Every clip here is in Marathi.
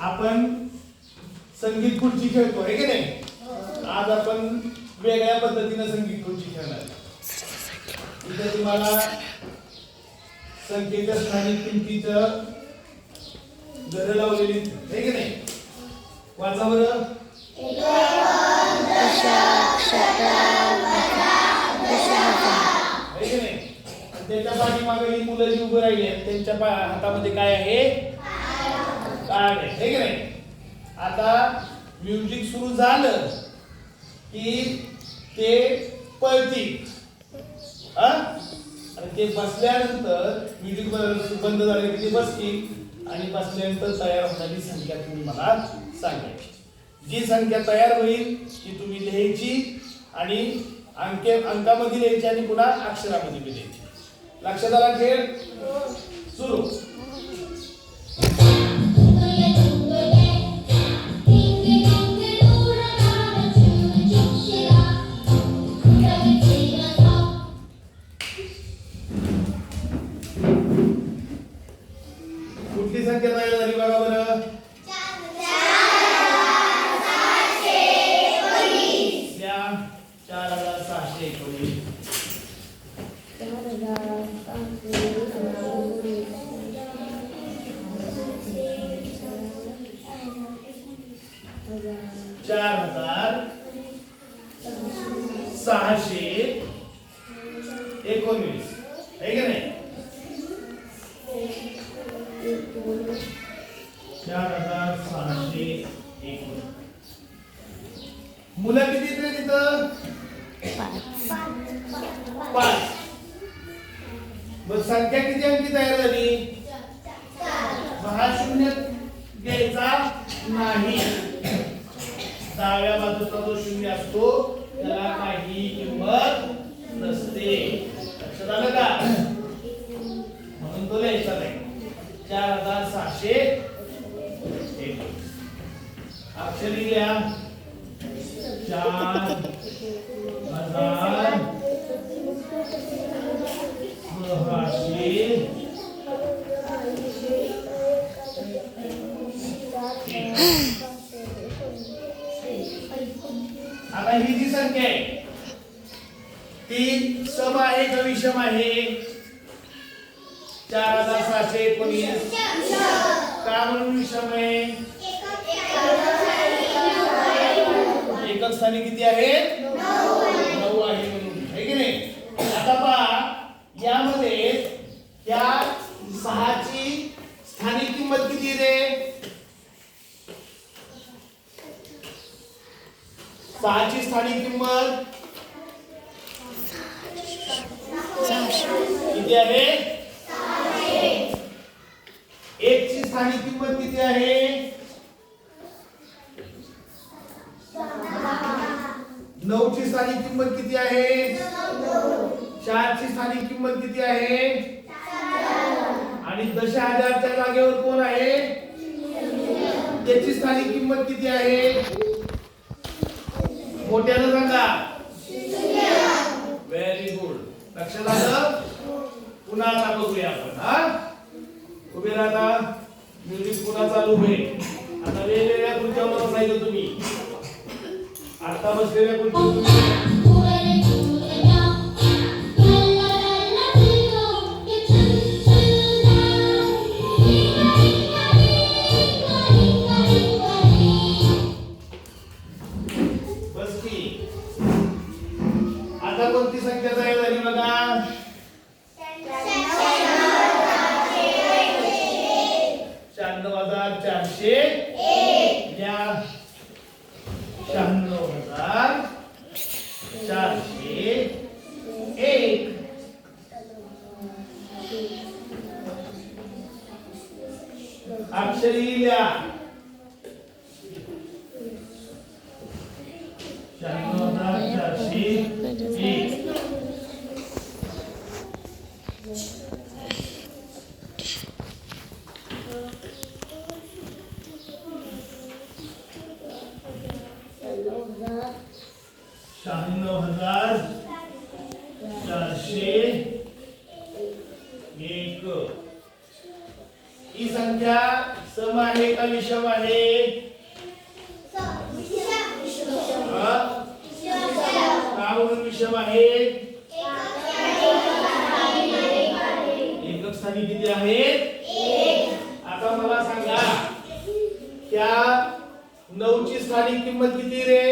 आपण संगीत खुर्ची खेळतो आहे की नाही? आज आपण वेगळ्या पद्धतीनं संगीत खुर्ची खेळणार. इथे तुम्हाला संकेतस्थानी स्थानिक किमतीचं घर लावलेली आहे की नाही? वाचा बरं. की नाही? त्याच्या पाठीमागे ही मुलं जी उभं राहिली आहेत त्यांच्या पा- हातामध्ये काय आहे? कार्ड आहे की नाही? आता म्युझिक सुरू झालं की ते पळतील. आणि ते बसल्यानंतर म्युझिक बंद झाले की ते बसतील. आणि बसल्यानंतर तयार होणारी संख्या तुम्ही मला सांगायची. जी संख्या तयार होईल ती तुम्ही लिहायची आणि अंके अंकामध्ये लिहायची आणि पुन्हा अक्षरामध्ये बी लिहायची. लक्षात आला खेळ? सुरू. चार हजार सहाशे एकोणवीस. आहे का नाही? चार हजार सहाशे एकोणीस मुलं किती रे तिथं? पाच. मग संख्या किती अंकी तयार झाली? मग हा शून्य घ्यायचा नाही. डाव्या बाजूचा जो शून्य असतो त्याला काही किंमत नसते. लक्षात आलं का? म्हणून तो लिहायचा नाही. चार हजार सहाशे अक्षरी लिहा. चार हजार सहाशे आता ही जी संख्या आहे. ती सम आहे का विषम आहे चार हजार सहाशे एकोणीस. का म्हणून विषम आहे एकच स्थानी किती आहे नऊ आहे म्हणून. आहे की नाही? आता पहा यामध्ये या सहाची स्थानिक किंमत किती रे सहाची स्थानिक किंमत? किती आहे? एक ची स्थानिक किंमत किती आहे? नऊ ची स्थानिक किंमत किती आहे? चार ची स्थानिक किंमत किती आहे? आणि दश हजारच्या जागेवर कोण आहे? त्याची स्थानिक किंमत किती आहे? मोठ्यानं सांगा. व्हेरी गुड लक्षात आलं? पुन्हा आता बघूया आपण हा? उभे राहा. म्युझिक पुन्हा चालू होईल. आता वेगवेगळ्या खुर्च्यावर बसायचं तुम्ही. आता बसलेल्या खुर्ची हजार चारशे या शहाण्णव हजार चारशे एक अक्षरी लिहा शहाण्णव हजार चारशे एक शहाण्णव हजार चारशे एक. ही संख्या सम आहे का विषम आहे? का म्हणून विषम आहे? एकक स्थानी किती आहेत आता मला सांगा त्या नऊची स्थानिक किंमत किती रे?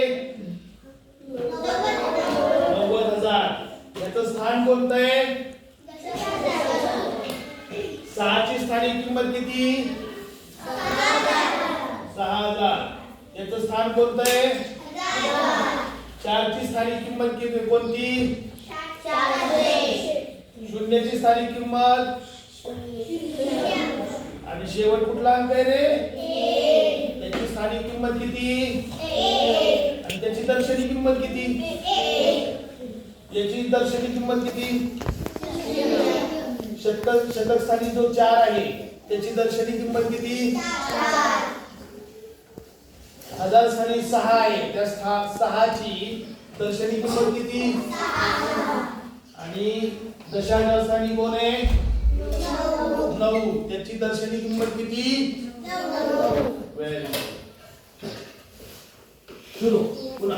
नव्वद हजार. याच स्थान कोणतं आहे? सहाची स्थानिक किंमत किती? सहा हजार. याचं स्थान कोणतं आहे? चारची स्थानिक किंमत किती? कोणती? शून्याची स्थानिक किंमत? आणि शेवट कुठला अंक आहे रे? त्याची स्थानिक किंमत किती? दर्शनी किंमत किती? याची दर्शनी किंमत किती? शतक शतक स्थानी जो चार आहे त्याची दर्शनी किंमत किती? हजार स्थानी सहा आहे त्या सहाची दर्शनी किंमत किती? आणि दशांश स्थानी कोण आहे? नऊ. त्याची दर्शनी किंमत किती? Very good. 不告。